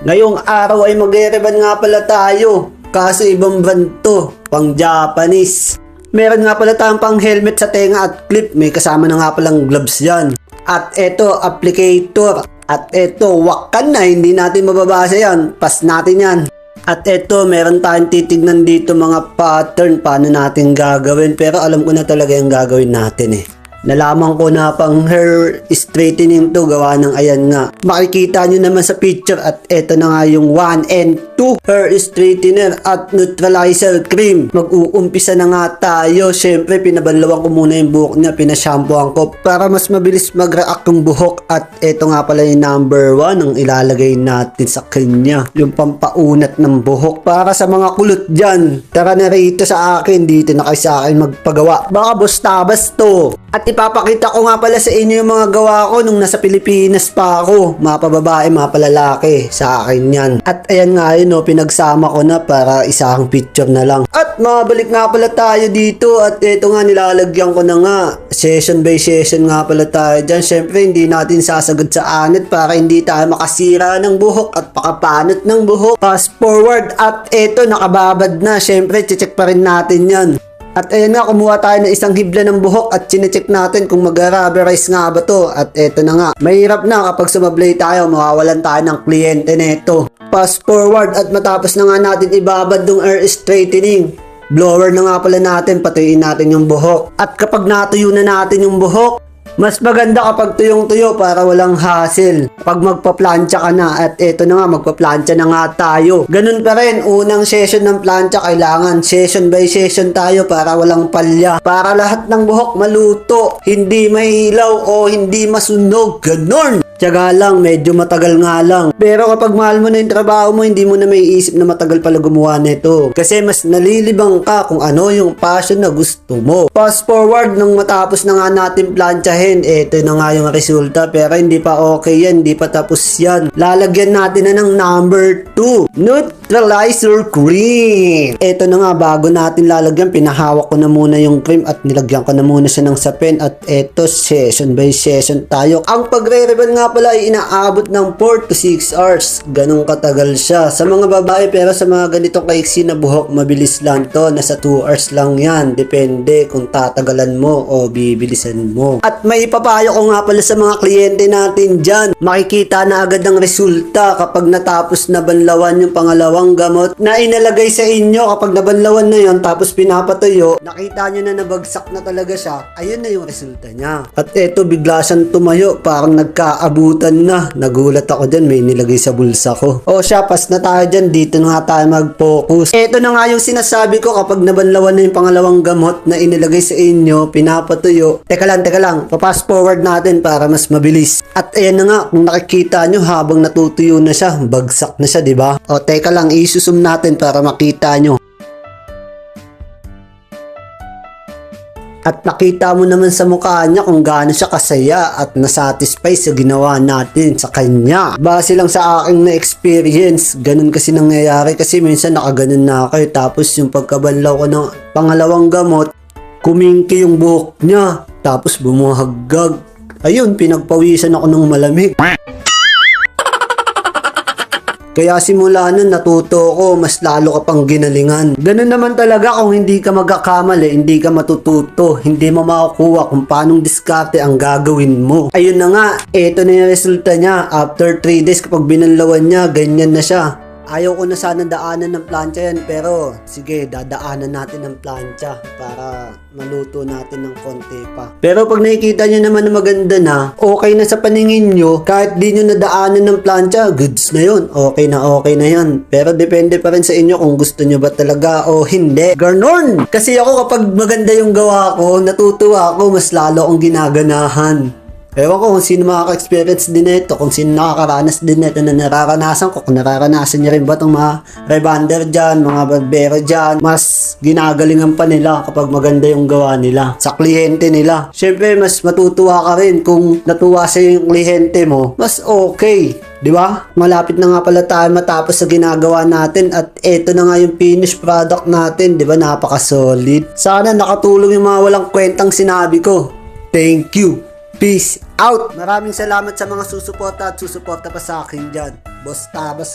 Ngayong araw ay magre-reban nga pala tayo. Kaso ibang brand to, pang Japanese. Meron nga pala tayong pang helmet sa tenga at clip. May kasama na nga palang gloves yan. At eto, applicator. At eto, wakan na. Hindi natin mababasa yan. Pas natin yan. At eto, meron tayong titignan dito mga pattern paano natin gagawin. Pero alam ko na talaga yung gagawin natin eh. Nalaman ko na pang hair straightening to gawa ng ayan nga. Makikita nyo naman sa picture at eto na nga yung 1 and 2 hair straightener at neutralizer cream. Mag-uumpisa na nga tayo. Siyempre pinabanlawan ko muna yung buhok niya. Pinashampuan ko para mas mabilis mag-react yung buhok. At eto nga pala yung number 1 ang ilalagay natin sa kanya. Yung pampaunat ng buhok. Para sa mga kulot dyan. Tara na rito sa akin. Dito na kayo sa akin magpagawa. Baka bustabas to. At ipapakita ko nga pala sa inyo yung mga gawa ko nung nasa Pilipinas pa ako. Mga pababae, mga palalaki sa akin yan. At ayan nga yun, no, pinagsama ko na para isang picture na lang. At mabalik nga pala tayo dito at ito nga nilalagyan ko na nga. Session by session nga pala tayo dyan. Siyempre hindi natin sasagad sa anit para hindi tayo makasira ng buhok at pakapanot ng buhok. Fast forward at ito nakababad na. Siyempre check pa rin natin yan. At ayan nga, kumuha tayo ng isang hibla ng buhok at chinecheck natin kung mag-rubberize nga ba to. At eto na nga, mahirap na kapag sumablay tayo, mawawalan tayo ng kliyente neto. Fast forward at matapos na nga natin ibabad ng air straightening. Blower na nga pala natin, patuyuin natin yung buhok. At kapag natuyo na natin yung buhok, mas maganda kapag tuyong-tuyo para walang hassle. Pag magpa-plancha ka na at eto na nga magpa-plancha na nga tayo. Ganun pa rin, unang session ng plancha kailangan session by session tayo para walang palya. Para lahat ng buhok maluto, hindi mahilaw o hindi masunog. Ganun! Tiyaga lang, medyo matagal nga lang. Pero kapag mahal mo na yung trabaho mo, hindi mo na may isip na matagal pala gumawa nito. Kasi mas nalilibang ka kung ano yung passion na gusto mo. Fast forward nung matapos na nga natin planchahin, eto na nga yung resulta. Pero hindi pa okay yan, hindi pa tapos yan. Lalagyan natin na ng number 2. Neutralizer cream. Eto na nga, bago natin lalagyan, pinahawak ko na muna yung cream at nilagyan ko na muna siya ng sapin. At eto, session by session tayo. Ang pagre-reban nga pala ay inaabot ng 4 to 6 hours. Ganong katagal siya. Sa mga babae pero sa mga ganitong kaiksi na buhok, mabilis lang to. Nasa 2 hours lang yan. Depende kung tatagalan mo o bibilisan mo. At may ipapayo ko nga pala sa mga kliyente natin dyan. Makikita na agad ang resulta kapag natapos na banlawan yung pangalawang gamot na inalagay sa inyo kapag nabanlawan na yon tapos pinapatuyo, nakita nyo na nabagsak na talaga siya, ayun na yung resulta niya. At eto, bigla siyang tumayo, parang nagkaabutan na. Nagulat ako dyan, may nilagay sa bulsa ko. O siya, pas na tayo dyan, dito na nga tayo mag-focus. Eto na nga yung sinasabi ko kapag nabanlawan na yung pangalawang gamot na inilagay sa inyo, pinapatuyo. Teka lang, teka lang, papas forward natin para mas mabilis. At ayan na nga, kung nakikita nyo habang natutuyo na siya, bagsak na siya, di ba? O teka lang, isusum natin para makita nyo. At nakita mo naman sa mukha niya kung gaano siya kasaya at nasatisfy sa ginawa natin sa kanya. Base lang sa aking na-experience, ganun kasi nangyayari kasi minsan nakaganon na ako eh. Tapos yung pagkabanlaw ko ng pangalawang gamot, kumingki yung buhok niya. Tapos bumuhaggag. Ayun, pinagpawisan ako ng malamig. Kaya simula nun natuto ko, mas lalo ka pang ginalingan. Ganun naman talaga kung hindi ka magkakamali, hindi ka matututo, hindi mo makukuha kung paanong diskarte ang gagawin mo. Ayun na nga, eto na yung resulta niya. After 3 days kapag binanlawan niya, ganyan na siya. Ayaw ko na sana daanan ng plancha yan, pero sige, dadaanan natin ng plancha para maluto natin ng konti pa. Pero pag nakikita nyo naman na maganda na, okay na sa paningin nyo, kahit di nyo nadaanan ng plancha, goods na yun. Okay na okay na yan. Pero depende pa rin sa inyo kung gusto nyo ba talaga o hindi. Ganon! Kasi ako kapag maganda yung gawa ko, natutuwa ako, mas lalo akong ginaganahan. Ewan ko kung sino makaka-experience din nito, kung sino nakakaranas din nito na nararanasan ko, kung nararanasan niya rin ba itong mga rebander dyan, mga barbero dyan, mas ginagalingan pa nila kapag maganda yung gawa nila sa kliyente nila. Siyempre, mas matutuwa ka rin kung natuwa sa yung kliyente mo, mas okay. Di ba? Malapit na nga pala tayo matapos sa ginagawa natin at eto na nga yung finished product natin, di ba? Napaka-solid. Sana nakatulong yung mga walang kwentang sinabi ko. Thank you. Peace out! Maraming salamat sa mga susuporta at susuporta pa sa akin dyan. Boss Tabas.